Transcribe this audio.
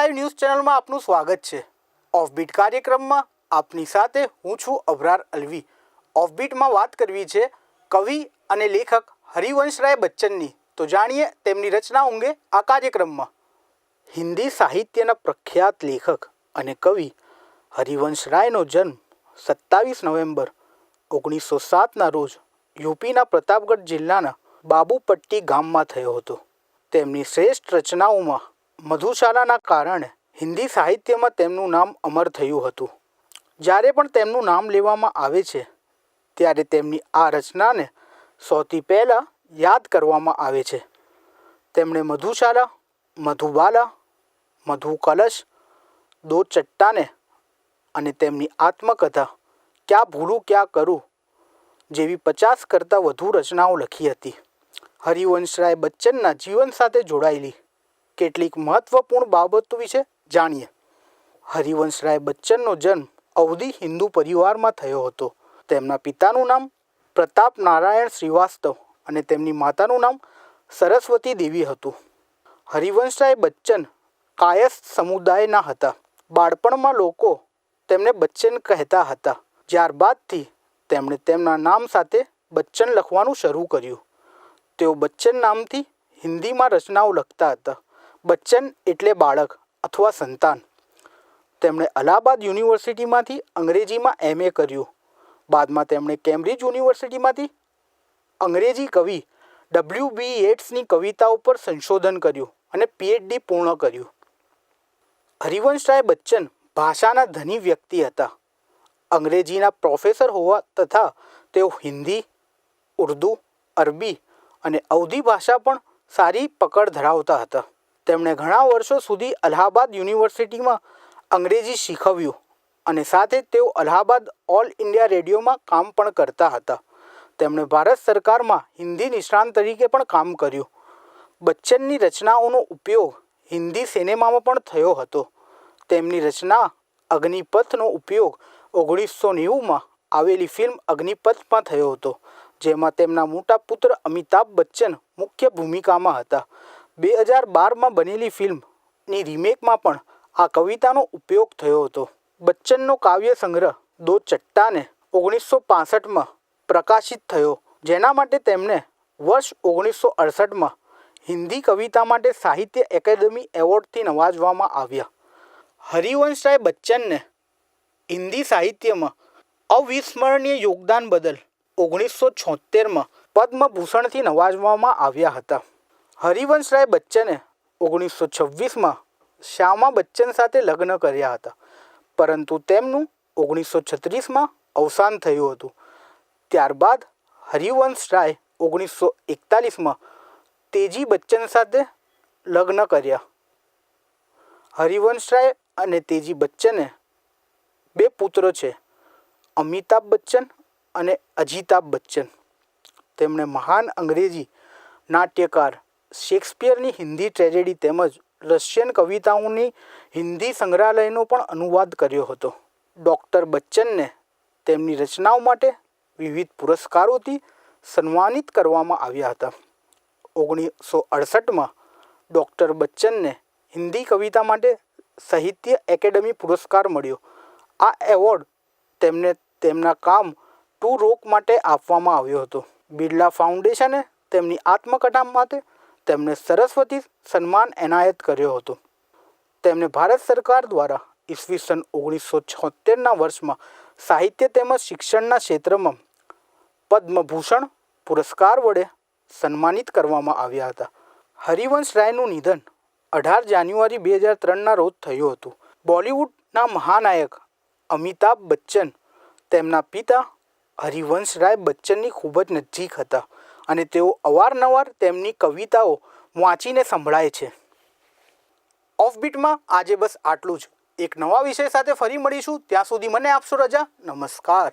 Live news ચેનલમાં આપનું સ્વાગત છે. ઓફબીટ કાર્યક્રમમાં આપની સાથે હું છું અભરાર અલવી. ઓફબીટમાં વાત કરવી છે કવિ અને લેખક હરિવંશરાય બચ્ચનની. તો જાણીએ તેમની રચના અંગે આ કાર્યક્રમમાં. હિન્દી સાહિત્યના પ્રખ્યાત લેખક અને કવિ હરિવંશરાયનો જન્મ સત્તાવીસ નવેમ્બર, ઓગણીસો સાતના રોજ યુપીના પ્રતાપગઢ જિલ્લાના બાબુપટ્ટી ગામમાં થયો હતો. તેમની શ્રેષ્ઠ રચનાઓમાં મધુશાલાના કારણે હિન્દી સાહિત્યમાં તેમનું નામ અમર થયું હતું. જ્યારે પણ તેમનું નામ લેવામાં આવે છે, ત્યારે તેમની આ રચનાને સૌથી પહેલાં યાદ કરવામાં આવે છે. તેમણે મધુશાલા મધુબાલા મધુ કલશ દો ચટ્ટાને અને તેમની આત્મકથા ક્યાં ભૂલું, ક્યાં કરું જેવી પચાસ કરતાં વધુ રચનાઓ લખી હતી. હરિવંશરાય બચ્ચનના જીવન સાથે જોડાયેલી કેટલીક મહત્વપૂર્ણ બાબતો વિશે જાણીએ. હરિવંશરાય બચ્ચનનો જન્મ અવધી હિન્દુ પરિવારમાં થયો હતો. તેમના પિતાનું નામ પ્રતાપ નારાયણ શ્રીવાસ્તવ અને તેમની માતાનું નામ સરસ્વતી દેવી હતું. હરિવંશરાય બચ્ચન કાયસ્થ સમુદાયના હતા. બાળપણમાં લોકો તેમને બચ્ચન કહેતા હતા. ત્યારબાદથી તેમણે તેમના નામ સાથે બચ્ચન લખવાનું શરૂ કર્યું. તેઓ બચ્ચન નામથી હિન્દીમાં રચનાઓ લખતા હતા. બચ્ચન એટલે બાળક અથવા સંતાન. તેમણે અલ્હાબાદ યુનિવર્સિટીમાંથી અંગ્રેજીમાં એમએ કર્યું. બાદમાં તેમણે કેમ્બ્રિજ યુનિવર્સિટીમાંથી અંગ્રેજી કવિ ડબલ્યુ બી યેટ્સની કવિતાઓ પર સંશોધન કર્યું અને પીએચડી પૂર્ણ કર્યું. હરિવંશરાય બચ્ચન ભાષાના ધની વ્યક્તિ હતા. અંગ્રેજીના પ્રોફેસર હોવા તથા તેઓ હિન્દી, ઉર્દૂ, અરબી અને અવધી ભાષા પણ સારી પકડ ધરાવતા હતા. તેમણે ઘણા વર્ષો સુધી અલ્હાબાદ યુનિવર્સિટીમાં અંગ્રેજી શીખવ્યું અને સાથે તેઓ અલ્હાબાદ ઓલ ઇન્ડિયા રેડિયોમાં કામ પણ કરતા હતા. તેમણે ભારત સરકારમાં હિન્દી નિષ્ણાંત તરીકે પણ કામ કર્યું. બચ્ચનની રચનાઓનો ઉપયોગ હિન્દી સિનેમામાં પણ થયો હતો. તેમની રચના અગ્નિપથનો ઉપયોગ ઓગણીસો નેવુંમાં આવેલી ફિલ્મ અગ્નિપથમાં થયો હતો, જેમાં તેમના મોટા પુત્ર અમિતાભ બચ્ચન મુખ્ય ભૂમિકામાં હતા. બે હજાર બારમાં બનેલી ફિલ્મની રિમેકમાં પણ આ કવિતાનો ઉપયોગ થયો હતો. બચ્ચનનો કાવ્ય સંગ્રહ દો ચટ્ટાને ઓગણીસો પાસઠમાં પ્રકાશિત થયો, જેના માટે તેમને વર્ષ ઓગણીસો અડસઠમાં હિન્દી કવિતા માટે સાહિત્ય એકેડમી એવોર્ડથી નવાજવામાં આવ્યા. હરિવંશરાય બચ્ચનને હિન્દી સાહિત્યમાં અવિસ્મરણીય યોગદાન બદલ ઓગણીસો છોતેરમાં પદ્મભૂષણથી નવાજવામાં આવ્યા હતા. હરિવંશરાય બચ્ચને ઓગણીસો છવ્વીસમાં શ્યામા બચ્ચન સાથે લગ્ન કર્યા હતા. પરંતુ તેમનું ઓગણીસો છત્રીસમાં અવસાન થયું હતું. ત્યારબાદ હરિવંશરાય ઓગણીસો એકતાલીસમાં તેજી બચ્ચન સાથે લગ્ન કર્યા. હરિવંશરાય અને તેજી બચ્ચને બે પુત્રો છે, અમિતાભ બચ્ચન અને અજિતાભ બચ્ચન. તેમણે મહાન અંગ્રેજી નાટ્યકાર શેક્સપિયરની હિન્દી ટ્રેજેડી તેમજ રશિયન કવિતાઓની હિન્દી સંગ્રહાલયનો પણ અનુવાદ કર્યો હતો. ડૉક્ટર બચ્ચનને તેમની રચનાઓ માટે વિવિધ પુરસ્કારોથી સન્માનિત કરવામાં આવ્યા હતા. ઓગણીસો અડસઠમાં ડૉક્ટર બચ્ચનને હિન્દી કવિતા માટે સાહિત્ય એકેડમી પુરસ્કાર મળ્યો. આ એવોર્ડ તેમને તેમના કામ ટુ રોક માટે આપવામાં આવ્યો હતો. બિરલા ફાઉન્ડેશને તેમની આત્મકથા માટે તેમને સરસ્વતી સન્માન એનાયત કર્યો હતો. તેમને ભારત સરકાર દ્વારા ઈસવીસન ઓગણીસો છોતેરના વર્ષમાં સાહિત્ય તેમજ શિક્ષણના ક્ષેત્રમાં પદ્મભૂષણ પુરસ્કાર વડે સન્માનિત કરવામાં આવ્યા હતા. હરિવંશ રાયનું નિધન અઢાર જાન્યુઆરી બે હજાર ત્રણના રોજ થયું હતું. બોલિવૂડના મહાનાયક અમિતાભ બચ્ચન તેમના પિતા હરિવંશ રાય બચ્ચનની ખૂબ જ નજીક હતા. અને તેઓ અવારનવાર તેમની કવિતાઓ વાંચીને સંભળાય છે. ઓફબીટમાં આજે બસ આટલું જ. એક નવા વિષય સાથે ફરી મળીશું. ત્યાં સુધી મને આપશો રજા. નમસ્કાર.